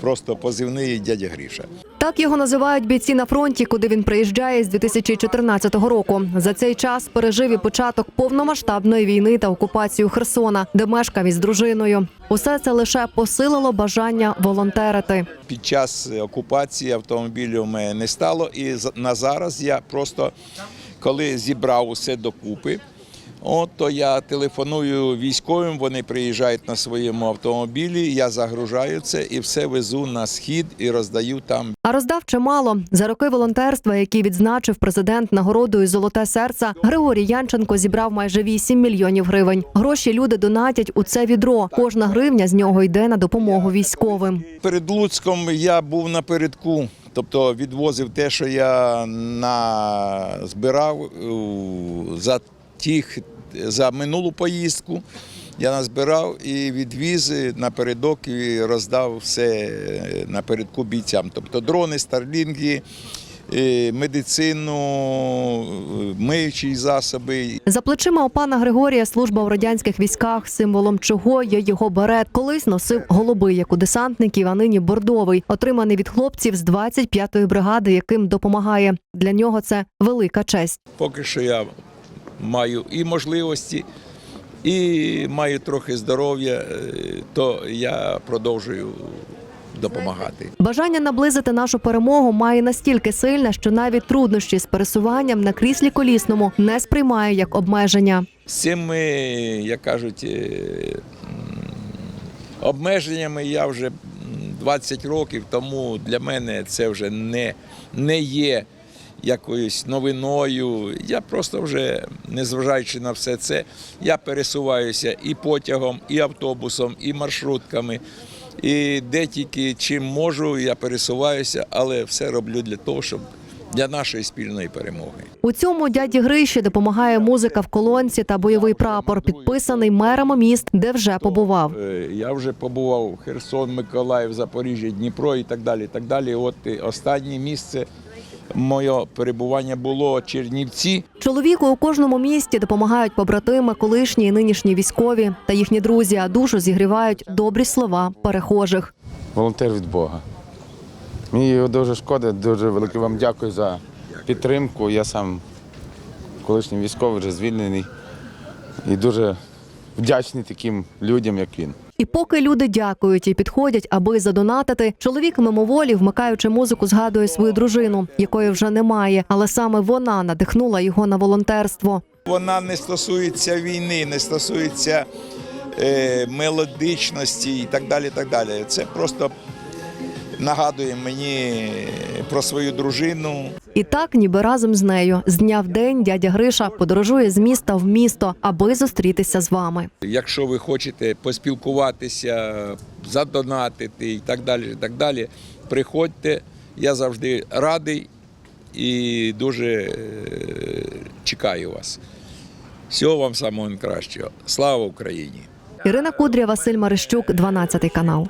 Просто позивний дядя Гріша. Так його називають бійці на фронті, куди він приїжджає з 2014 року. За цей час пережив і початок повномасштабної війни та окупацію Херсона, де мешкав із дружиною. Усе це лише посилило бажання волонтерити. Під час окупації автомобілів у мене не стало, і на зараз я просто коли зібрав усе докупи. От то я телефоную військовим, вони приїжджають на своєму автомобілі, я загружаю це і все везу на схід і роздаю там А роздав чимало за роки волонтерства, які відзначив президент нагородою Золоте серце. Григорій Янченко зібрав майже 8 мільйонів гривень. Гроші люди донатять у це відро. Кожна гривня з нього йде на допомогу військовим. Перед Луцьком я був напередку, тобто відвозив те, що я на... збирав е, за тих, за минулу поїздку. Я назбирав і відвіз напередок і роздав все е, напередку бійцям. Тобто дрони, старлінги, е, медицину, е, миючі засоби. За плечима у пана Григорія служба в радянських військах, символом чого є його берет. Колись носив голуби, як у десантників, а нині бордовий, отриманий від хлопців з 25-ї бригади, яким допомагає. Для нього це велика честь. Поки що я маю і можливості, і маю трохи здоров'я, е, то я продовжую допомагати. Бажання наблизити нашу перемогу має настільки сильне, що навіть труднощі з пересуванням на кріслі колісному не сприймає як обмеження. З цими, як кажуть, е, обмеженнями я вже 20 років, тому для мене це вже не, не є якоюсь новиною. Я просто вже, незважаючи на все це, я пересуваюся і потягом, і автобусом, і маршрутками. І де тільки чим можу, я пересуваюся, але все роблю для того, щоб для нашої спільної перемоги. У цьому дяді Гриші допомагає музика в колонці та бойовий прапор, підписаний мерами міст, де вже побував. Е, Я вже побував Херсон, Миколаїв, Запоріжжя, Дніпро і так далі. І так далі. От останнє місце моє перебування було Чернівці. Чоловіку у кожному місті допомагають побратими, колишні і нинішні військові та їхні друзі, а душу зігрівають добрі слова перехожих. волонтер від Бога. Мені його дуже шкода, дуже велике вам дякую за підтримку. Я сам колишній військовий, вже звільнений і дуже вдячний таким людям, як він. І поки люди дякують і підходять, аби задонатити, чоловік мимоволі, вмикаючи музику, згадує свою дружину, якої вже немає, але саме вона надихнула його на волонтерство. Вона не стосується війни, не стосується е, мелодичності і так далі. так далі. Це просто нагадує мені про свою дружину. І так, ніби разом з нею, з дня в день дядя Гриша подорожує з міста в місто, аби зустрітися з вами. Якщо ви хочете поспілкуватися, задонатити і так далі, і так далі, приходьте. Я завжди радий і дуже е, чекаю вас. Всього вам самого найкращого. Слава Україні! Ірина Кудря, Василь Марищук, 12 канал.